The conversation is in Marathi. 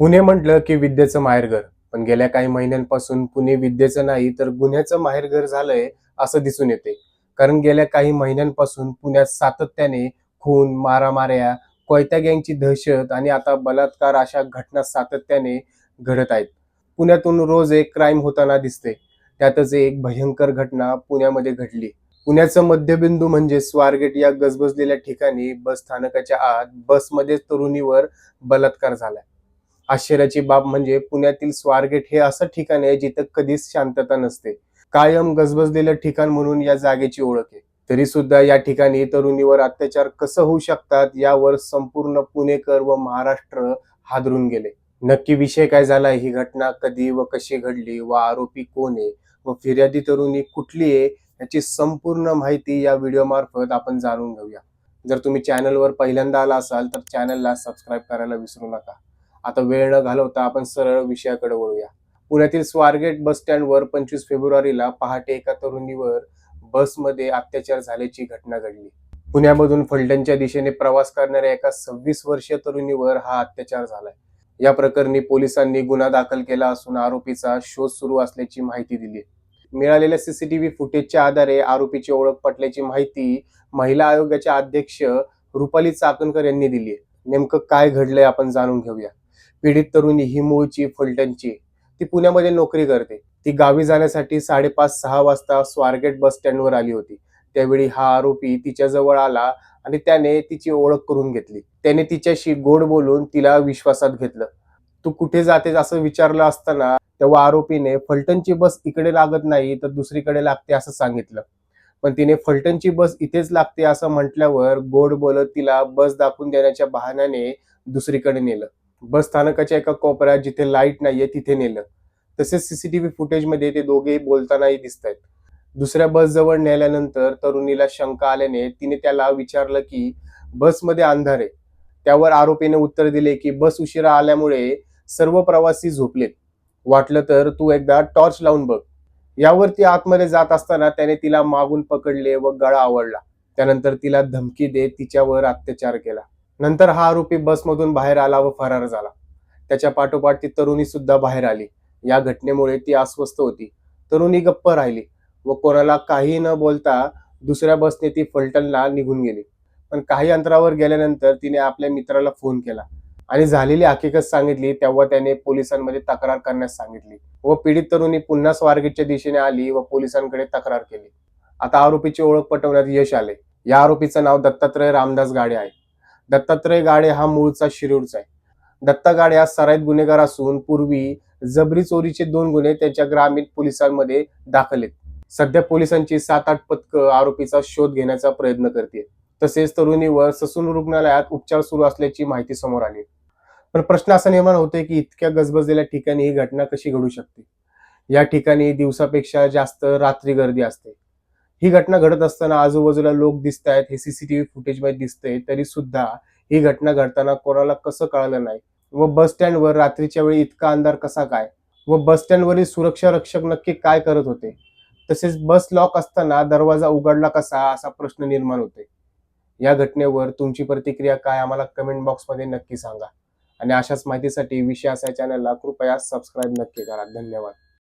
पुणे म्हटलं की विद्येचं माहेरघर पण गेल्या काही महिन्यांपासून पुणे विद्येचं नाही तर गुन्ह्याचं माहेरघर झालंय असं दिसून येते. कारण गेल्या काही महिन्यांपासून पुण्यात सातत्याने खून मारामाऱ्या कोयत्या गँगची दहशत आणि आता बलात्कार अशा घटना सातत्याने घडत आहेत. पुण्यातून रोज एक क्राईम होताना दिसते. त्यातच एक भयंकर घटना पुण्यामध्ये घडली. पुण्याचं मध्यबिंदू म्हणजे स्वारगेट या गजबजलेल्या ठिकाणी बस स्थानकाच्या आत बसमध्ये तरुणीवर बलात्कार झालाय. आश्चर्याची बाब म्हणजे पुण्यातील स्वारगेट हे असं ठिकाण आहे जिथं कधीच शांतता नसते. कायम गजबजलेलं ठिकाण म्हणून या जागेची ओळख आहे. तरी सुद्धा या ठिकाणी तरुणीवर अत्याचार कसं होऊ शकतात यावर संपूर्ण पुणेकर व महाराष्ट्र हादरून गेले. नक्की विषय काय झाला? ही घटना कधी व कशी घडली? व आरोपी कोण आहे? व फिर्यादी तरुणी कुठली आहे? याची संपूर्ण माहिती या व्हिडिओ मार्फत आपण जाणून घेऊया. जर तुम्ही चॅनलवर पहिल्यांदा आला असाल तर चॅनलला सबस्क्राईब करायला विसरू नका. आता वेळ न घालवता आपण सरळ विषयाकडे वळूया. पुण्यातील स्वारगेट बस स्टँडवर पंचवीस फेब्रुवारीला पहाटे एका तरुणीवर बसमध्ये अत्याचार झाल्याची घटना घडली. पुण्यामधून फलटणच्या दिशेने प्रवास करणाऱ्या एका सव्वीस वर्षीय तरुणीवर हा अत्याचार झालाय. या प्रकरणी पोलिसांनी गुन्हा दाखल केला असून आरोपीचा शोध सुरू असल्याची माहिती दिली मिळालेल्या सीसीटीव्ही फुटेजच्या आधारे आरोपीची ओळख पटल्याची माहिती महिला आयोगाच्या अध्यक्ष रुपाली चाकणकर यांनी दिली नेमकं काय घडलंय आपण जाणून घेऊया. पीडित तरुणी ही मूळची फलटणची. ती पुण्यामध्ये नोकरी करते. ती गावी जाण्यासाठी साडेपाच सहा वाजता स्वारगेट बस स्टँडवर आली होती. त्यावेळी हा आरोपी तिच्याजवळ आला आणि त्याने तिची ओळख करून घेतली. त्याने तिच्याशी गोड बोलून तिला विश्वासात घेतलं. तू कुठे जातेस असं विचारलं असताना तेव्हा आरोपीने फलटणची बस इकडे लागत नाही तर दुसरीकडे लागते असं सांगितलं. पण तिने फलटणची बस इथेच लागते असं म्हटल्यावर गोड बोलत तिला बस दाखवून देण्याच्या बहाण्याने दुसरीकडे नेलं. बस स्थानकाच्या एका कोपऱ्यात जिथे लाइट नाहीये तिथे नेलं. तसेच सीसीटीव्ही फुटेजमध्ये ते दोघेही बोलतानाही दिसत आहेत दुसऱ्या बस जवळ नेल्यानंतर तरुणीला शंका आल्याने तिने त्याला विचारलं की बसमध्ये अंधार आहे. त्यावर आरोपीने उत्तर दिले की बस उशिरा आल्यामुळे सर्व प्रवासी झोपलेत. वाटलं तर तू एकदा टॉर्च लावून बघ. यावर ती आतमध्ये जात असताना त्याने तिला मागून पकडले व गळा आवडला त्यानंतर तिला धमकी देत तिच्यावर अत्याचार केला. नंतर हा आरोपी बसमधून बाहेर आला व फरार झाला. त्याच्या पाठोपाठ ती तरुणी सुद्धा बाहेर आली. या घटनेमुळे ती अस्वस्थ होती. तरुणी गप्प राहिली व कोणाला काही न बोलता दुसऱ्या बसने ती फलटणला निघून गेली. पण काही अंतरावर गेल्यानंतर तिने आपल्या मित्राला फोन केला आणि झालेली हकीकत सांगितली तेव्हा त्याने पोलिसांमध्ये तक्रार करण्यास सांगितली व पीडित तरुणी पुन्हा स्वारगेटच्या दिशेने आली व पोलिसांकडे तक्रार केली. आता आरोपीची ओळख पटवण्यात यश आले. या आरोपीचं नाव दत्तात्रय रामदास गाडे आहे. दत्तात्रय गाडे हा मूळचा शिरूरचा आहे. दत्ता गाडे हा सराईत गुन्हेगार असून पूर्वी जबरी चोरीचे दोन गुन्हे त्याच्या ग्रामीण पोलिसांमध्ये दाखल आहेत. सध्या पोलिसांची सात आठ पथकं आरोपीचा शोध घेण्याचा प्रयत्न करते. तसेच तरुणीवर ससून रुग्णालयात उपचार सुरू असल्याची माहिती समोर आली. पण प्रश्न असा निर्माण होतोय की इतक्या गजबजलेल्या ठिकाणी ही घटना कशी घडू शकते? या ठिकाणी दिवसापेक्षा जास्त रात्री गर्दी असते. ही घटना घडत असताना आजूबाजूला लोक दिसत आहेत हे सीसीटीव्ही फुटेजमध्ये दिसतंय तरी सुद्धा ही घटना घडताना कोणाला कसं कळलं नाही? व बस स्टँडवर रात्रीच्या वेळी इतका अंधार कसा काय? व बस स्टँडवरील सुरक्षा रक्षक नक्की काय करत होते? तसेच बस लॉक असताना दरवाजा उघडला कसा? असा प्रश्न निर्माण होते. या घटनेवर तुमची प्रतिक्रिया काय? आम्हाला कमेंट बॉक्समध्ये नक्की सांगा. आणि अशाच माहितीसाठी विषय असा चॅनलला कृपया सबस्क्राईब नक्की करा. धन्यवाद.